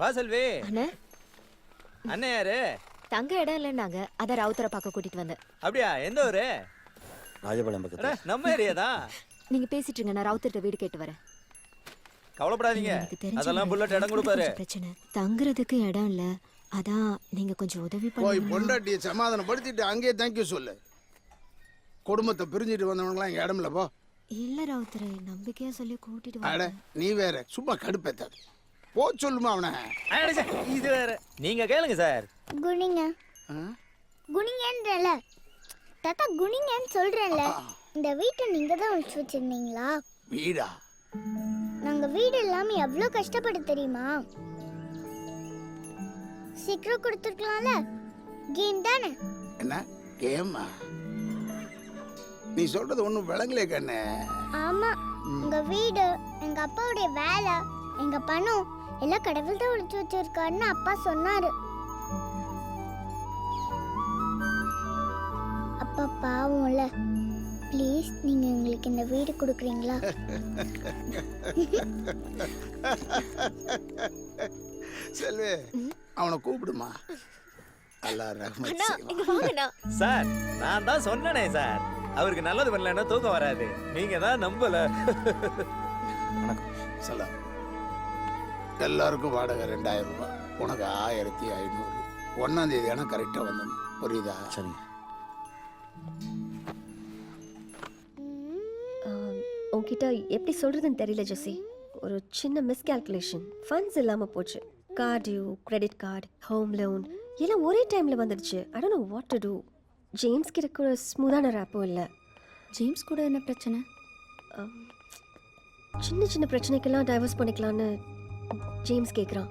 வா செல்வி. அண்ணே. அண்ணன் யாரு? தங்க இடம் இல்லைன்னாங்க. அதான் ராவுத்தரை பார்க்க கூட்டிட்டு வந்தேன். அப்படியா? எந்த ஊரு? ராஜபாளையம் அட, பக்கத்தில். நம்ம ஏரியா தான் நீங்க பேசிட்டு இருங்க. நான் ராவுத்தர்கிட்ட வீடு கேட்டு வரேன். கவலைப்படாதீங்க. எனக்கு தெரிஞ்ச அதெல்லாம் புல்லட் இடம் கொடுப்பாரு. கொஞ்சம் பிரச்சனை. தங்குறதுக்கு இடம் இல்ல. அதான் நீங்க கொஞ்சம் உதவி போய் பண்ணுங்க பொண்டாட்டியை சமாதானப்படுத்திட்டு அங்கேயே தேங்க்யூ சொல்லு. குடும்பத்தை பிரிஞ்சுட்டு வந்தவங்களாம் இங்க இடம்ல போ. இல்ல ராவுத்தரை நம்பிக்கையா சொல்லி கூட்டிட்டு அட நீ வேற சும்மா கடுப்பேத்தாது. போ சொல்லுமா அவனை. இது வேற. நீங்க கேளுங்க சார். குனிங்க. ஆ? குனிங்கன்றல. தாத்தா குனிங்கன்னு சொல்றேன்ல. இந்த வீட்டை நீங்க தான் ஒழிச்சு வச்சிருந்தீங்களா? வீடா? நாங்க வீடு இல்லாம எவ்வளவு கஷ்டப்பட தெரியுமா? சீக்கிரம் கொடுத்துருக்கலாம்ல. கேம் தானே? என்ன? கேமா நீ சொல்றது ஒன்றும் விளங்கலே கண்ணு. ஆமா. உங்க வீடு எங்க அப்பாவுடைய வேலை எங்க பணம் எல்லாம் கடவுள் தான் ஒழிச்சு வச்சிருக்காருன்னு அப்பா சொன்னாரு. அப்பா பாவம்ல. ப்ளீஸ் நீங்க எங்களுக்கு இந்த வீடு கொடுக்குறீங்களா? செல்வி அவனை கூப்பிடுமா? சார் நான் தான் சொன்னனே சார். அவருக்கு நல்லது பண்ணலன்னா தூக்கம் வராது. நீங்க தான் நம்பல. சலாம் எல்லாருக்கும் வாடகை ரெண்டாயிரம் ரூபாய் உனக்கு ஆயிரத்தி ஐநூறு. ஒன்னாம் தேதி ஆனால் கரெக்டாக வந்துடணும் புரியுதா? சரிங்க. உன்கிட்ட எப்படி சொல்கிறதுன்னு தெரியல ஜெஸ்ஸி. ஒரு சின்ன மிஸ்கால்குலேஷன் ஃபண்ட்ஸ் இல்லாமல் போச்சு. Card due credit card home loan எல்லாம் ஒரே டைமில் வந்துடுச்சு. I know what to do James கிட்ட கூட ஸ்மூதான ரேப்பும் இல்லை. ஜேம்ஸ் கூட என்ன பிரச்சனை? சின்ன சின்ன பிரச்சனைக்கெல்லாம் டைவர்ஸ் பண்ணிக்கலான்னு ஜேம்ஸ் கேட்குறான்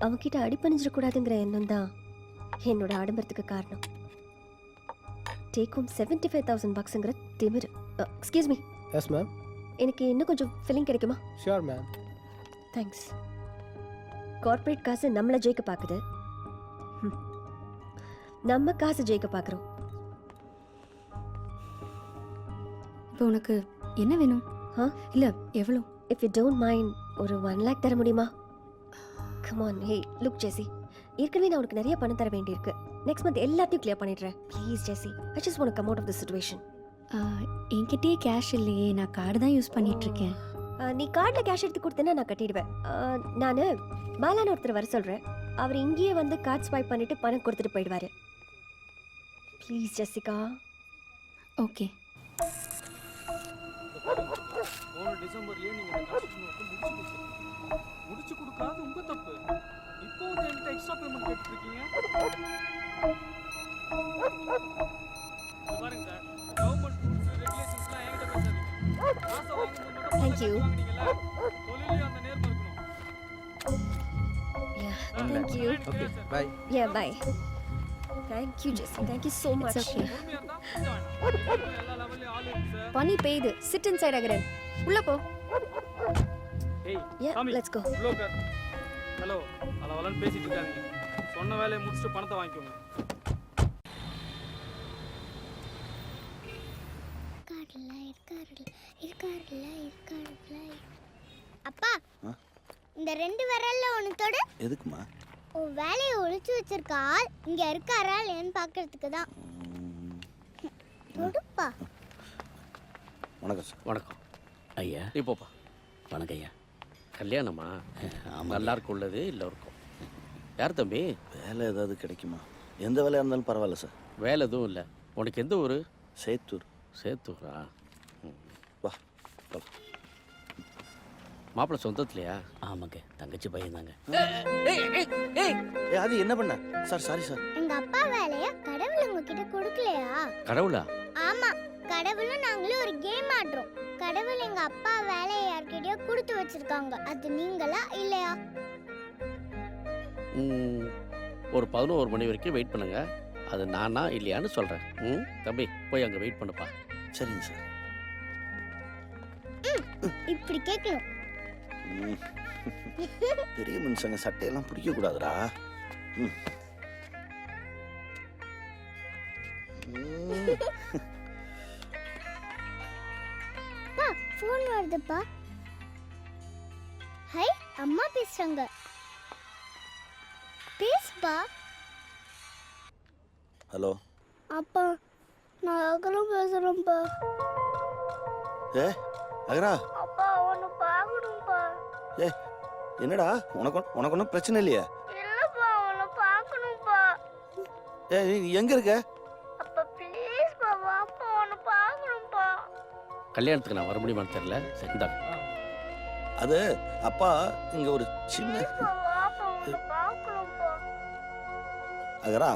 அவன்கிட்ட அடிப்பணிஞ்சிடக்கூடாதுங்கிற எண்ணம் தான் என்னோட ஆடம்பரத்துக்கு காரணம். Take home seventy five thousand பக்ஸுங்கிற திமிரு எக்ஸ்கியூஸ் மீ எஸ் மேம் எனக்கு இன்னும் கொஞ்சம் ஃபில்லிங் கிடைக்குமா? ஷியோர் மேம் தேங்க்ஸ் கார்ப்பரேட் காசு நம்மளை ஜெயிக்க பார்க்குது. நம்ம காசு ஜெயிக்க பார்க்குறோம் இப்போ உனக்கு என்ன வேணும்? ஆ? இல்ல எவ்வளோ? இஃப் யூ டோன்ட் மைண்ட் ஒரு ஒன் லேக் தர முடியுமா? கமான் ஹே லுக் ஜெசி ஏற்கனவே நான் உனக்கு நிறைய பணம் தர வேண்டியிருக்கு. நெக்ஸ்ட் மந்த் எல்லாத்தையும் கிளியர் பண்ணிடுறேன். Please Jessie I just want come out of the situation என்கிட்டயே கேஷ் இல்லையே நான் கார்டு தான் யூஸ் பண்ணிட்டு இருக்கேன் நீ கார்டில் கேஷ் எடுத்து கொடுத்தேன்னா நான் கட்டிடுவேன். நான் பாலான்னு ஒருத்தர் வர சொல்கிறேன் அவர் இங்கேயே வந்து கார்ட் ஸ்வைப் பண்ணிட்டு பணம் கொடுத்துட்டு போயிடுவாரு. ப்ளீஸ் ஜெசிகா ஓகே போன டிசம்பர்லயே நீங்க இந்த கன்ஸ்ட்ரக்ஷன் ஒர்க் முடிச்சு கொடுத்தீங்க முடிச்சு கொடுக்காது உங்க தப்பு இப்போ வந்து என்கிட்ட எக்ஸ்ட்ரா பேமெண்ட் இருக்கீங்க இங்க பாருங்க சார் கவர்மெண்ட் ரூல்ஸ் ரெகுலேஷன்ஸ்லாம் என்கிட்ட பேசாதீங்க காசை வாங்கும்போது மட்டும் Thank பணத்தை you. வாங்குனீங்கல்ல தொழிலையும் அந்த நேர்மை இருக்கணும் Yeah, thank you. Okay bye Yeah, bye. Thank you, Jesse. Thank you so much. okay. எல்லா லெவல்லையும் இருக்கு சார் பனி பெய்யுது. Sit inside Agaran. உள்ள போ. ஏய் go. இவ்வளோ கார் ஹலோ அளவலன்னு பேசிட்டு இருக்காதீங்க சொன்ன வேலையை முடிச்சுட்டு பணத்தை வாங்கிக்கோங்க. இருக்காருல்ல இருக்காருல்ல இருக்காருல்ல இருக்காருல்ல. அப்பா? இந்த ரெண்டு விரல்ல ஒன்று தொடு. எதுக்குமா? உன் வேலையை ஒழிச்சு வச்சிருக்க ஆள் இங்க இருக்காரா இல்லையான்னு பார்க்கறதுக்கு தான். தொடுப்பா. வணக்கம் சார். வணக்கம். ஐயா. நீ போப்பா. வணக்கம் ஐயா. கல்யாணமா? ஆமாம் நல்லா இருக்கும் உள்ளது இல்லை இருக்கும். யார் தம்பி? வேலை ஏதாவது கிடைக்குமா? எந்த வேலையாக இருந்தாலும் பரவாயில்ல சார். வேலை எதுவும் இல்லை. உனக்கு எந்த ஊர்? சேத்தூர். சேத்தூரா? வா போலாம். மாப்பிள்ளை சொந்தத்துலையா? ஆமாங்க. தங்கச்சி பையன் தாங்க. ஏ அது என்ன பண்ண? Sir sorry sir. எங்க அப்பா வேலைய கடவுள் உங்ககிட்ட கொடுக்கலையா? கடவுளா? கடவுள் எங்க அப்பா வேலையை யார்கிட்டயோ கொடுத்து வச்சிருக்காங்க. அது நீங்களா இல்லையா? ம், ஒரு பதினோரு மணி வரைக்கும் வெயிட் பண்ணுங்க. அது நானா இல்லையான்னு சொல்கிறேன் ம் தம்பி போய் அங்கே வெயிட் பண்ணுப்பா. சரிங்க சார். இப்படி கேட்கணும் ம். பெரிய மனுஷங்க சட்டையெல்லாம் பிடிக்க கூடாதுடா. ம். ம். வருதுப்பா ஹை அம்மா பேசுறாங்க. பேசுப்பா. ஹலோ. அப்பா நான் அகலம் பேசுறேன்ப்பா. ஏ அகரா. அப்பா உன்னை பார்க்கணும்ப்பா. ஏ என்னடா? உனக்கு உனக்கு ஒன்றும் பிரச்சனை இல்லையா? இல்லப்பா உன்னை பார்க்கணும்ப்பா. ஏ நீ எங்க இருக்க? கல்யாணத்துக்கு நான் வர முடியுமான்னு தெரியல. சரி இந்தாங்க. அது அப்பா இங்க ஒரு சின்ன அகரா.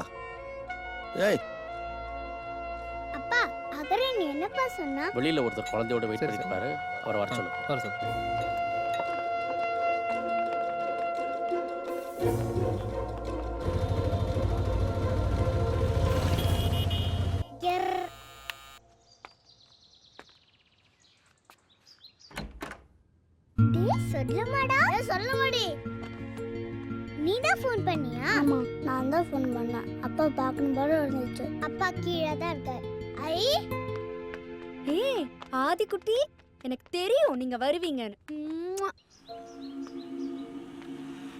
ஏய். அப்பா அகரன் என்னப்பா சொன்னா? வெளியில் ஒருத்தர் குழந்தையோட வெயிட் பண்ணிட்டு பாரு அவரை வர சொல்லுங்க. வர தான் ஃபோன் பண்ணேன் அப்பா பார்க்கணும் போல இருந்துச்சு. அப்பா கீழே தான் இருக்கார். ஐ! ஏய் ஆதிக்குட்டி எனக்கு தெரியும் நீங்க வருவீங்கன்னு. ம்ம்.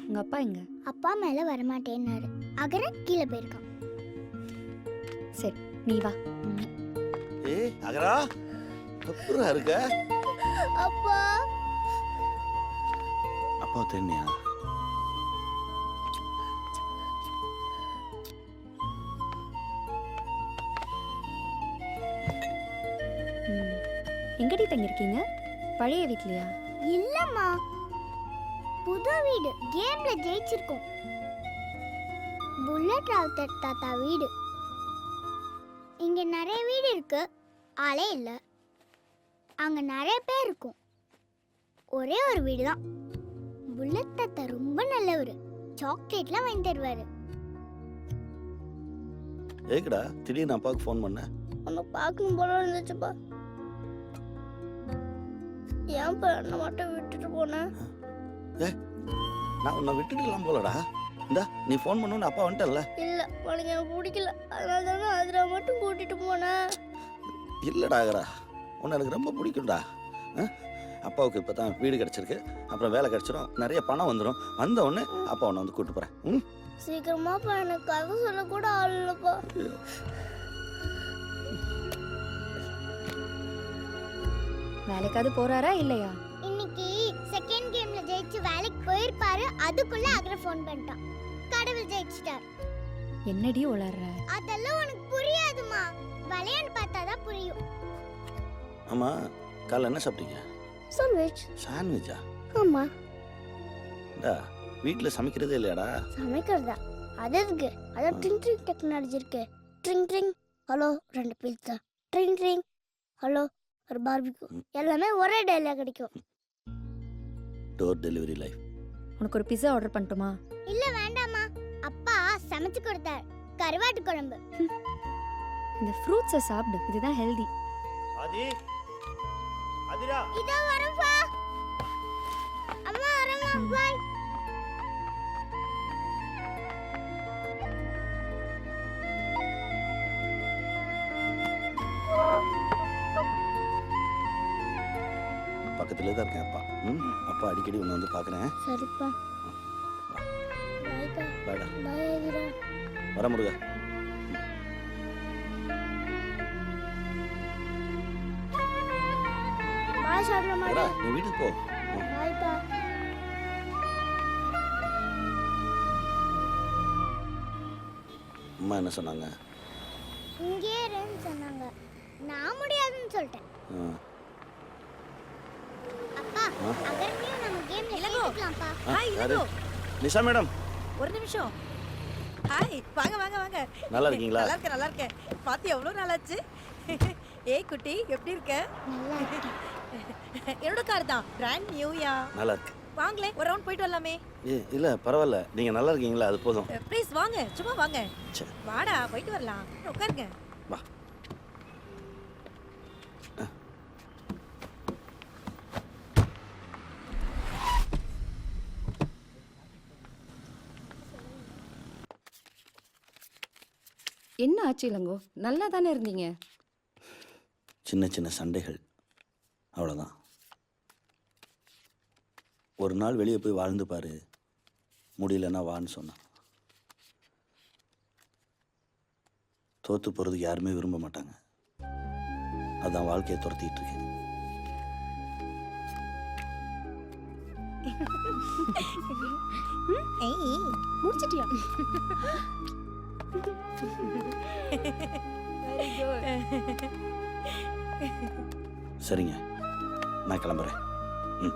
உங்க அப்பா எங்க? அப்பா மேல வரமாட்டேன்னாரு. அகரன் கீழே போயிருக்கான். சரி நீ வா. ஏய் அகரா அப்புறம் இருக்க? அப்பா. அப்பா தெரியா எங்கடி தங்கியிருக்கீங்க? பழைய வீட்லயா? இல்லம்மா. புது வீடு. கேம்ல ஜெயிச்சிருக்கோம். புல்லட் ராவுத்தர் தாத்தா வீடு. இங்க நிறைய வீடு இருக்கு. ஆளே இல்ல. அங்க நிறைய பேர் இருக்கும். ஒரே ஒரு வீடு தான் புல்லட் தாத்தா ரொம்ப நல்லவர். சாக்லேட்லாம் வாங்கி தருவாரு. ஏக்குடா திடீர்னு அப்பாவுக்கு ஃபோன் பண்ண உன்னை பார்க்கணும் போல இருந்துச்சுப்பா. ஏன்ப்பா என்னை மட்டும் விட்டுட்டு போனேன். நான் உன்னை விட்டுட்டுலாம் போலடா. இந்தா நீ ஃபோன் பண்ணோன்னு அப்பா வந்துட்டல்ல? இல்ல உனக்கு எனக்கு பிடிக்கல. அதனால தானே அதிரா மட்டும் கூட்டிட்டு போனேன். இல்லடா அகரா உன்னை எனக்கு ரொம்ப பிடிக்கும்டா? அப்பாவுக்கு இப்போ தான் வீடு கிடச்சிருக்கு. அப்புறம் வேலை கிடச்சிரும். நிறைய பணம் வந்துடும் வந்த உடனே அப்பா உன்னை வந்து கூப்பிட்டு போகிறேன் ம்? சீக்கிரமாப்பா எனக்கு கதை சொல்ல கூட ஆள் இல்லப்பா. வேலைக்காவது போறாரா இல்லையா? இன்னைக்கு செகண்ட் கேம்ல ஜெயிச்சு வேலைக்கு போயிருப்பாரு. அதுக்குள்ள அகர ஃபோன் பண்ணிட்டான். கடவுள் ஜெயிச்சிட்டார். என்னடி உளர்ற? அதெல்லாம் உனக்கு புரியாதுமா. விளையாண்டு பார்த்தாதான் புரியும். ஆமாம் காலைல என்ன சாப்பிட்டீங்க? சாண்ட்விச் சாண்ட்விச்சா ஆமா. டா வீட்டில் சமைக்கிறதே இல்லையாடா? சமைக்கிறதா? அது எதுக்கு? அதான் ட்ரிங் ட்ரிங் டெக்னாலஜி இருக்கு. Tring tring. ஹலோ ரெண்டு பீட்சா ட்ரிங் ட்ரிங். ஹலோ ஒரு பார்பிக்யூ எல்லாமே ஒரே டேல கிடைக்கும். டோர் டெலிவரி லைஃப் உனக்கு ஒரு பிஸா ஆர்டர் பண்ணட்டுமா? இல்ல வேண்டாமா அப்பா சமைச்சு கொடுத்தார். கருவாட்டு குழம்பு. இந்த ஃப்ரூட்ஸை சாப்பிடு. இதுதான் ஹெல்தி ஆதி அதிரா இதோ வரப்பா அம்மா வரமா பாய் பக்கத்துலேயே தான் இருக்கேன் அப்பா. ம் அப்பா அடிக்கடி உன்னை வந்து பார்க்குறேன். சரிப்பா. பாடா வர முருகா. நீ வீட்டுக்கு போ. அம்மா என்ன சொன்னாங்க? இங்கே சொன்னாங்க. நான் முடியாதுன்னு சொல்லிட்டேன் ஆ. அப்பா ஆ? அகர்னியும் நம்ம கேம்ல சேர்த்துக்கலாம்ப்பா ஆ, யாரு நிஷா மேடம். ஒரு நிமிஷம். ஹாய் வாங்க வாங்க வாங்க. நல்லா இருக்கீங்களா? நல்லா இருக்கேன் நல்லா இருக்கேன். பார்த்து எவ்வளோ நாளாச்சு ஏய் குட்டி எப்படி இருக்க? என்னோட கார் தான். பிராண்ட் நியூயா நல்லா இருக்கு. வாங்களே ஒரு ரவுண்ட் போயிட்டு வரலாமே. ஏ இல்லை பரவாயில்ல. நீங்கள் நல்லா இருக்கீங்களா? அது போதும். ப்ளீஸ் வாங்க. சும்மா வாங்க. வாடா போயிட்டு வரலாம். உட்காருங்க. என்ன ஆச்சு இளங்கோ? நல்லா தானே இருந்தீங்க? சின்ன சின்ன சண்டைகள். அவ்வளோதான் ஒரு நாள் வெளியே போய் வாழ்ந்து பாரு. முடியலன்னா வான்னு சொன்னான். தோத்து போகிறதுக்கு யாருமே விரும்ப மாட்டாங்க. அதான் வாழ்க்கையை துரத்திட்டு இருக்கேன். முடிச்சிட்டியா? சரிங்க. நான் கிளம்புறேன். ம்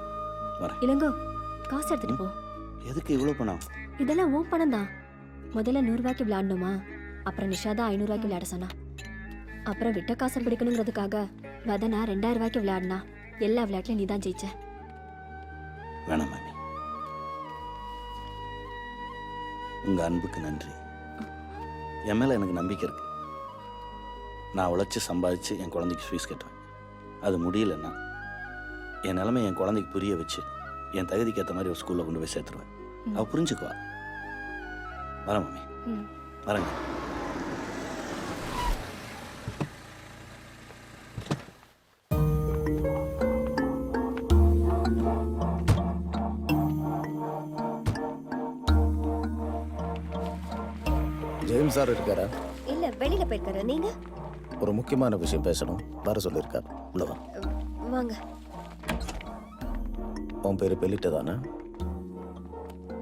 வரேன். இளங்கோ காசு எடுத்துட்டு போ. எதுக்கு இவ்வளோ பணம்? இதெல்லாம் உன் பணம் தான். முதல்ல நூறுரூவாய்க்கு விளையாடணுமா? அப்புறம் நிஷா தான் ஐநூறுரூவாய்க்கு விளையாட சொன்னா. அப்புறம் விட்ட காசை பிடிக்கணுங்கிறதுக்காக வதனா ரெண்டாயிரம் ரூபாய்க்கு விளையாடினா எல்லா விளையாட்டுலையும் நீ தான் ஜெயிச்ச. வேணாம் மாமி. உங்கள் அன்புக்கு நன்றி. என் மேலே எனக்கு நம்பிக்கை இருக்கு. நான் உழைச்சி சம்பாதிச்சு என் குழந்தைக்கு ஃபீஸ் கட்டுவேன். அது முடியலன்னா என் நிலைமை என் குழந்தைக்கு புரிய வச்சு என் தகுதிக்கு ஏற்ற மாதிரி ஒரு ஸ்கூலில் கொண்டு போய் சேர்த்துருவேன். அவ புரிஞ்சுக்குவா. வரேன் மாமி. வரேங்க. சார் இருக்காரா? இல்ல வெளியில போயிருக்காரு. நீங்க? ஒரு முக்கியமான விஷயம் பேசணும். வர சொல்லியிருக்கார். உள்ள வா. வாங்க. உன் பேர் பெல்லிட்ட தானே?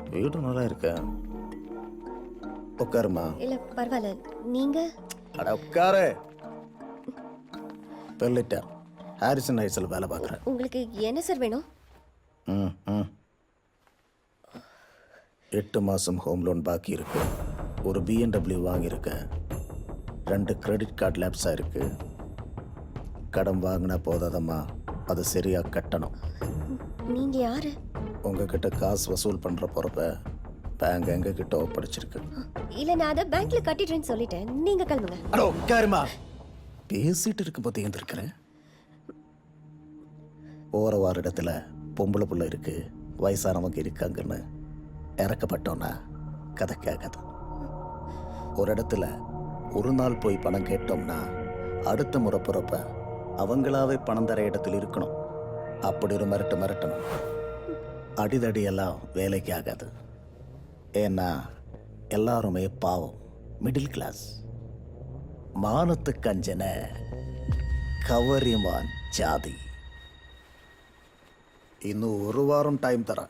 வீடு நல்லா இருக்க. உட்காருமா. இல்ல பரவாயில்ல. நீங்க? அட உட்காரு. பெல்லிட்டா. ஹாரிசன் ஹைட்ஸில் வேலை பார்க்குறேன். உங்களுக்கு என்ன சார் வேணும்? ம் ம் எட்டு மாதம் ஹோம் லோன் பாக்கி இருக்கு. ஒரு பிஎன்டபிள்யூ வாங்கியிருக்கேன். ரெண்டு கிரெடிட் கார்டு லேப்ஸாக இருக்கு கடன் வாங்கினா போதாதம்மா அதை சரியாக கட்டணும். நீங்க யாரு? உங்ககிட்ட காசு வசூல் பண்ணுற பொறுப்பை பேங்க் எங்ககிட்ட ஒப்படைச்சிருக்கு. இல்ல நான் அதை பேங்க்ல கட்டிடுறேன்னு சொல்லிட்டேன். நீங்க கிளம்புங்க. அட உட்காருமா. பேசிட்டு இருக்கும்போது எழுந்திருக்கிறேன். போகிற வார இடத்துல பொம்பளை புள்ள இருக்கு வயசானவங்க இருக்காங்கன்னு இறக்கப்பட்டோன்னா கதை கேட்காது ஒரு இடத்துல ஒரு நாள் போய் பணம் கேட்டோம்னா அடுத்த முறை பிறப்ப அவங்களாவே பணம் தர இடத்துல இருக்கணும். அப்படி ஒரு மிரட்டு மிரட்டணும். அடிதடியெல்லாம் வேலைக்கு ஆகாது. ஏன்னா எல்லாருமே பாவம். மிடில் கிளாஸ் மானத்து கஞ்சன கவரிமான் ஜாதி. இன்னும் ஒரு வாரம் டைம் தரேன்.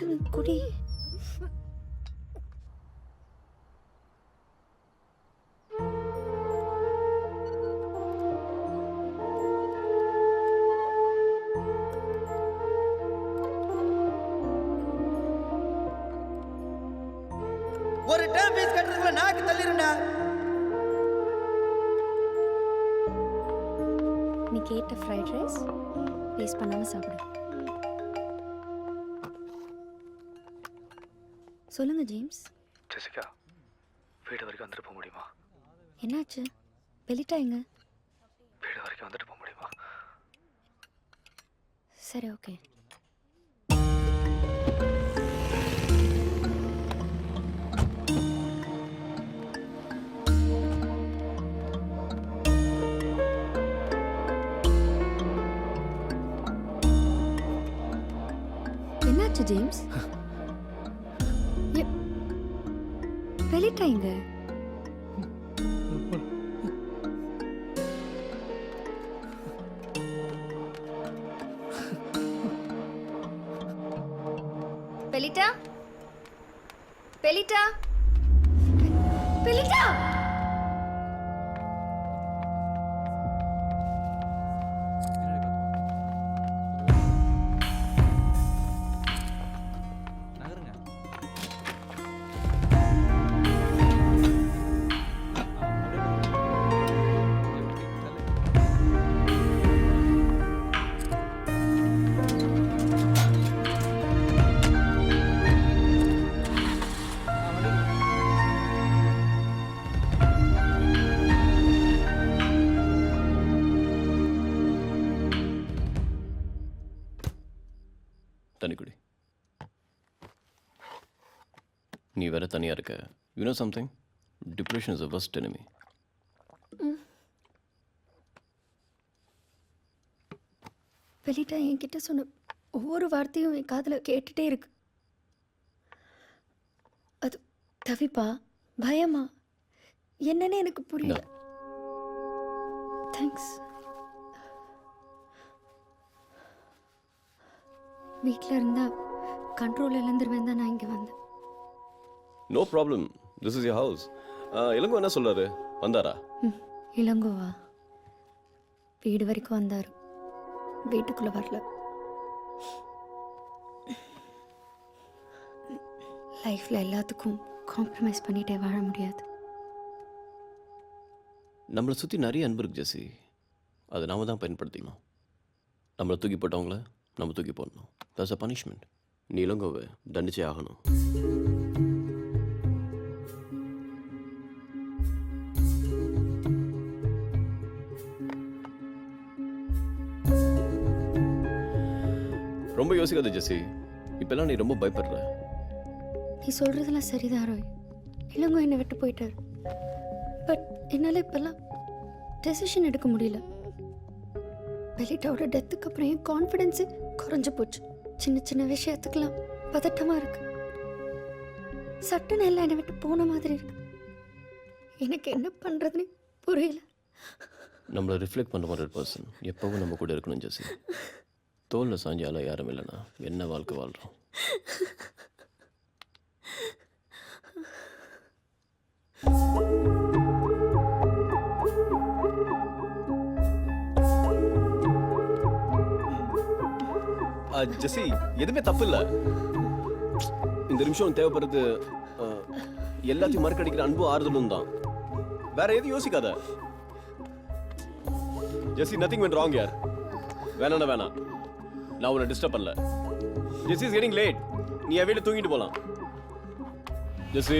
ம், குடி சொல்லுங்க ஜேம்ஸ். ஜெசிகா வீடு வரைக்கும் வந்துட்டு போக முடியுமா? என்னாச்சு? வெளிட்டா எங்க? வீடு வரைக்கும் வந்துட்டு போக முடியுமா? சரி ஓகே. என்னாச்சு ஜேம்ஸ்? வெளிட்டா எங்க பெலிட்டா? பெலிட்டா? பெலிட்டா? வேற தனியாக இருக்க. You know something depression is a first enemy. பெலிட்டா என்கிட்ட சொன்ன ஒவ்வொரு வார்த்தையும் என் காதில் கேட்டுட்டே இருக்கு. அது தவிப்பா பயமா? என்னன்னு எனக்கு புரியல. தேங்க்ஸ் வீட்டில் இருந்தா கண்ட்ரோல் இழந்துருவேன் தான் நான் இங்கே வந்தேன். No problem this is your house Ilango என்ன சொல்றாரு வந்தாரா? இளங்கோவா? வீடு வரைக்கும் வந்தார். வீட்டுக்குள்ளே வரல. லைஃப்பில் எல்லாத்துக்கும் காம்ப்ரமைஸ் பண்ணிட்டே வாழ முடியாது. நம்மளை சுற்றி நிறைய அன்பு இருக்கு ஜெசி அதை நாம தான் பயன்படுத்திக்கணும். நம்மளை தூக்கி போட்டவங்கள நம்ம தூக்கி போடணும். தட்ஸ் அ பனிஷ்மெண்ட் நீ இளங்கோவை தண்டிச்சே ஆகணும். ரொம்ப யோசிக்காத ஜெசி இப்பெல்லாம் நீ ரொம்ப பயப்படுற. நீ சொல்கிறதெல்லாம் சரிதான் ரோய். இளங்கோ என்னை விட்டு போயிட்டார். பட் என்னால் இப்போல்லாம் டெசிஷன் எடுக்க முடியல. பெலிட்டாவோட டெத்துக்கு அப்புறம் என் கான்ஃபிடென்ஸு குறைஞ்சு போச்சு. சின்ன சின்ன விஷயத்துக்கெல்லாம் பதட்டமாக இருக்கு. சட்டுன்னு எல்லாம் என்னை விட்டு போன மாதிரி இருக்கு. எனக்கு என்ன பண்ணுறதுன்னு புரியல. நம்மளை ரிஃப்ளெக்ட் பண்ண மாதிரி பர்சன் எப்பவும் நம்ம கூட இருக்கணும் ஜெசி தோலில் சாஞ்சால யாரும் இல்லைண்ணா. என்ன வாழ்க்கை வாழ்கிறோம் ஜெசி எதுவுமே தப்பு இல்லை இந்த நிமிஷம் தேவைப்படுறது அஹ், எல்லாத்தையும் மறுக்கடிக்கிற அன்பும் ஆறுதலும் தான். வேற எதுவும் யோசிக்காத. ஜெசி நத்திங் வென் ராங் யார் வேணாண்ணா வேணாம். நான் உன்னை டிஸ்டர்ப் பண்ணல. ஜெசி இஸ் கெட்டிங் லேட் நீ என் வீட்டில் தூங்கிட்டு போகலாம் ஜெசி